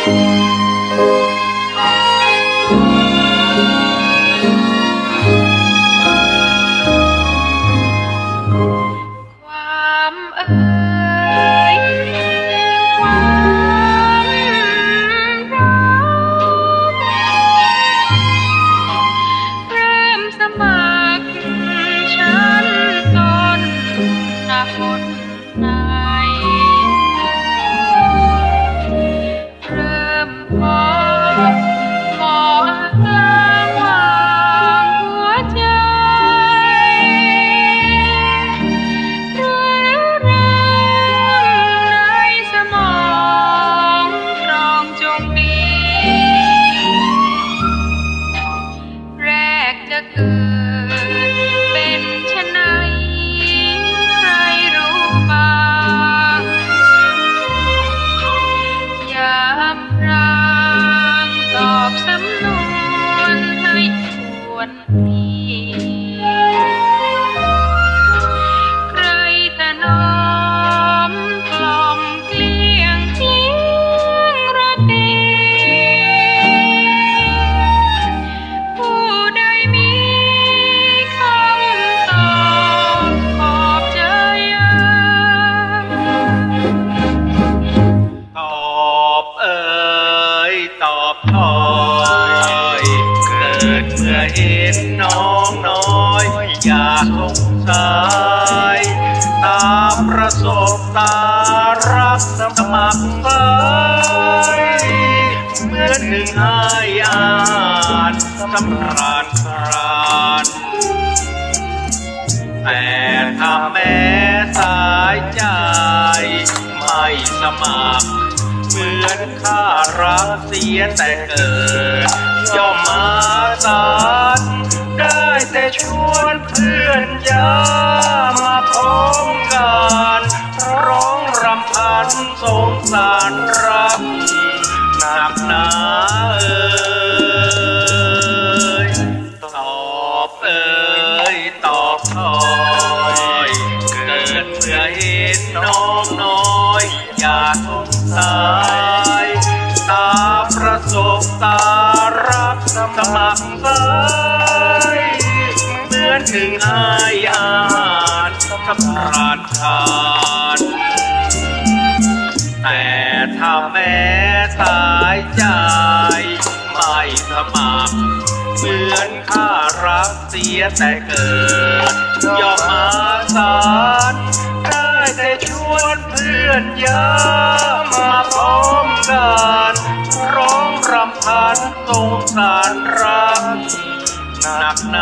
ความเอ่ยความรักเริ่มสมัครฉัน กจ อบถอยเกิดเมื่อเห็นน้องน้อย อยากสงสัยตาประสบตารักสมัครใจเหมือนหนึ่งหายานสำราญครานแต่ถ้าแม้สายใจไม่สมัคร มือนข้ารักเสียแต่เกิดย่อมมาสารได้แต่ชวนเพื่อนยามาพร้อมกันร้องรำพันสงสารรักหนักหนาเอ่ยตอบเอ่ย สงสัยตาประสบตารักสมัครใจเหมือนหนึ่งอายอาหารสำราญทานแต่ถ้าแม้สายใจไม่สมัครเหมือนข้ารักเสียแต่เกิดยอมมาสารได้แต่ชวนเพื่อนยา พัน